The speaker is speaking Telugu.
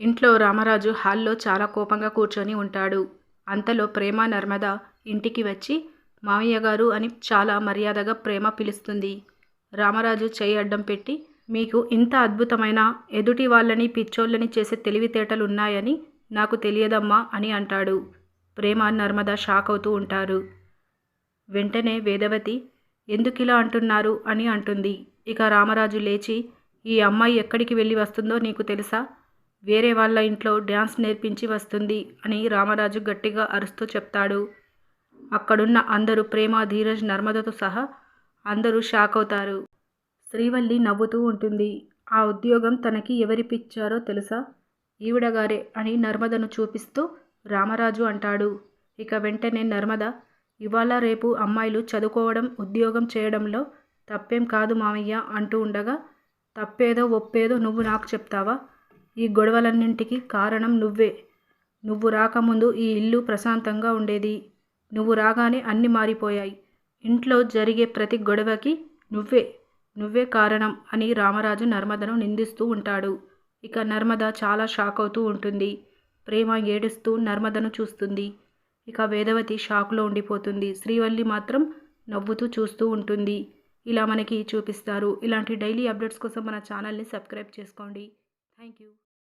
ఇంట్లో రామరాజు హాల్లో చాలా కోపంగా కూర్చొని ఉంటాడు. అంతలో ప్రేమ నర్మద ఇంటికి వచ్చి మామయ్య గారు అని చాలా మర్యాదగా ప్రేమ పిలుస్తుంది. రామరాజు చేయి అడ్డం పెట్టి మీకు ఇంత అద్భుతమైన ఎదుటి వాళ్ళని పిచ్చోళ్ళని చేసే తెలివితేటలు ఉన్నాయని నాకు తెలియదమ్మా అని అంటాడు. ప్రేమ నర్మద షాక్ అవుతూ ఉంటారు. వెంటనే వేదవతి ఎందుకిలా అంటున్నారు? అని అంటుంది. ఇక రామరాజు లేచి ఈ అమ్మాయి ఎక్కడికి వెళ్ళి వస్తుందో నీకు తెలుసా? వేరే వాళ్ళ ఇంట్లో డ్యాన్స్ నేర్పించి వస్తుంది అని రామరాజు గట్టిగా అరుస్తూ చెప్తాడు. అక్కడున్న అందరూ ప్రేమ ధీరజ్ నర్మదతో సహా అందరూ షాక్ అవుతారు. శ్రీవల్లి నవ్వుతూ ఉంటుంది. ఆ ఉద్యోగం తనకి ఎవరిపిచ్చారో తెలుసా? ఈవిడగారే అని నర్మదను చూపిస్తూ రామరాజు అంటాడు. ఇక వెంటనే నర్మద ఇవాళ రేపు అమ్మాయిలు చదువుకోవడం ఉద్యోగం చేయడంలో తప్పేం కాదు మామయ్య అంటూ ఉండగా తప్పేదో ఒప్పేదో నువ్వు నాకు చెప్తావా? ఈ గొడవలన్నింటికి కారణం నువ్వే. నువ్వు రాకముందు ఈ ఇల్లు ప్రశాంతంగా ఉండేది. నువ్వు రాగానే అన్నీ మారిపోయాయి. ఇంట్లో జరిగే ప్రతి గొడవకి నువ్వే నువ్వే కారణం అని రామరాజు నర్మదను నిందిస్తూ ఉంటాడు. ఇక నర్మద చాలా షాక్ అవుతూ ఉంటుంది. ప్రేమ ఏడుస్తూ నర్మదను చూస్తుంది. ఇక వేదవతి షాక్లో ఉండిపోతుంది. శ్రీవల్లి మాత్రం నవ్వుతూ చూస్తూ ఉంటుంది. ఇలా మనకి చూపిస్తారు. ఇలాంటి డైలీ అప్డేట్స్ కోసం మన ఛానల్ని సబ్స్క్రైబ్ చేసుకోండి. Thank you.